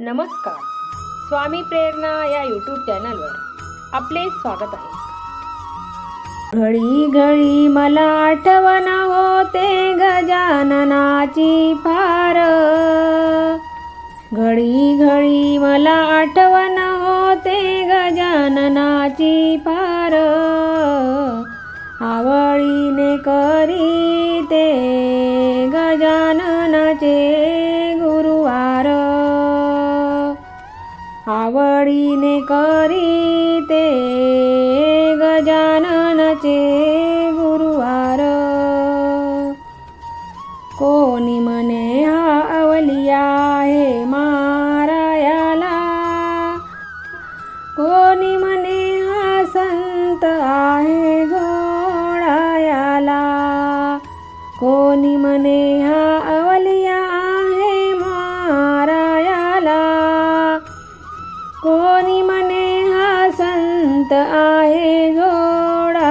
नमस्कार. स्वामी प्रेरणा या यूट्यूब चॅनलवर आपले स्वागत आहे. घडी घडी मला आठवण होते गजाननाची फार घडी घडी मला आठवण होते गजाननाची फार आवळीने करी आवडीने करी ते गजाननाचे गुरुवार. कोणी म्हणे हा अवलिया आहे मारायाला. कोणी म्हणे हा संत आहे जोडायाला. कोणी म्हणे हा अवली आहे जोडायाला.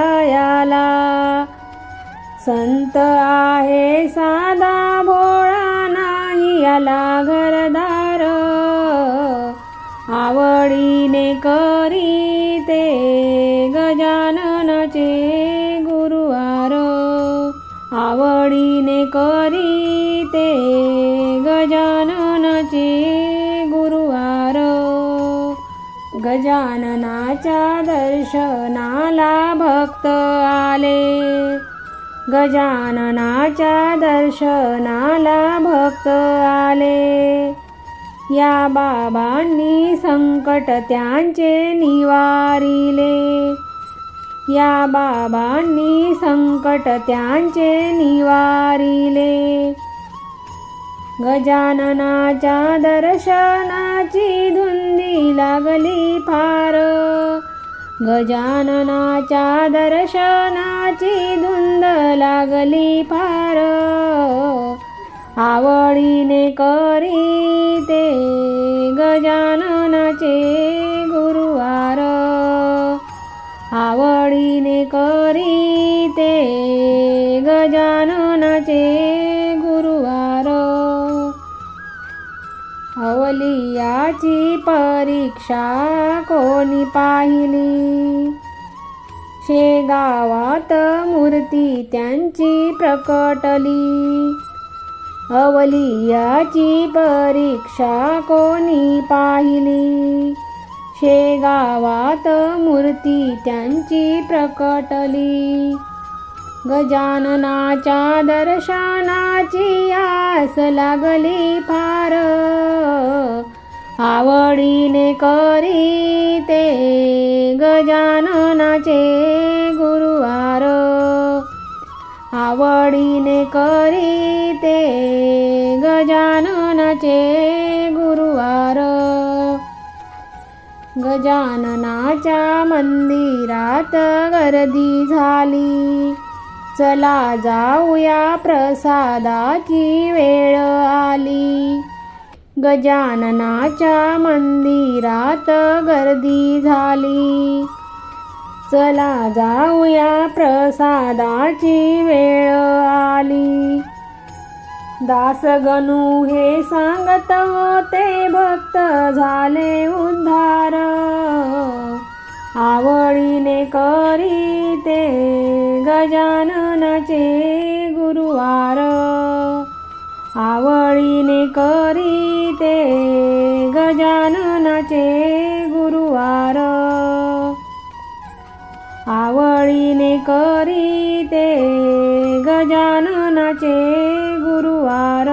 संत आहे साधा भोळा नाही याला घरदार. आवडीने करी ते गजाननाचे गुरुवार. आवडीने करी ते गजानन गजाननाच्या दर्शनाला भक्त आले. गजाननाच्या दर्शनाला भक्त आले. या बाबांनी संकट त्यांचे निवारिले. या बाबांनी संकट त्यांचे निवारिले. गजाननाच्या दर्शनाची धुंदी लागली फार. गजाननाच्या दर्शनाची धुंद लागली फार. आवडीने करी ते गजाननाचे गुरुवार. आवडीने करी ते गजानन अवलियाची परीक्षा कोणी पाहिली? शेगावात मूर्ती त्यांची प्रकटली. अवलियाची परीक्षा कोणी पाहिली? शेगावात मूर्ती त्यांची प्रकटली. गजाननाच्या दर्शनाची आस लागली फार. आवडीने करी ते गजाननाचे गुरुवार. आवडीने करी ते गजाननाचे गुरुवार. गजाननाच्या मंदिरात गर्दी झाली. चला जाऊया प्रसादाची वेळ आली. गजाननाच्या मंदिरात गर्दी झाली. चला जाऊया प्रसादाची वेळ आली. दासगणू हे सांगत होते भक्त झाले उद्धार. आवडीने करी ते गजाननाचे गुरुवार. आवडीने करी गजाननाचे गुरुवार. आवळीने करी ते गजाननाचे गुरुवार.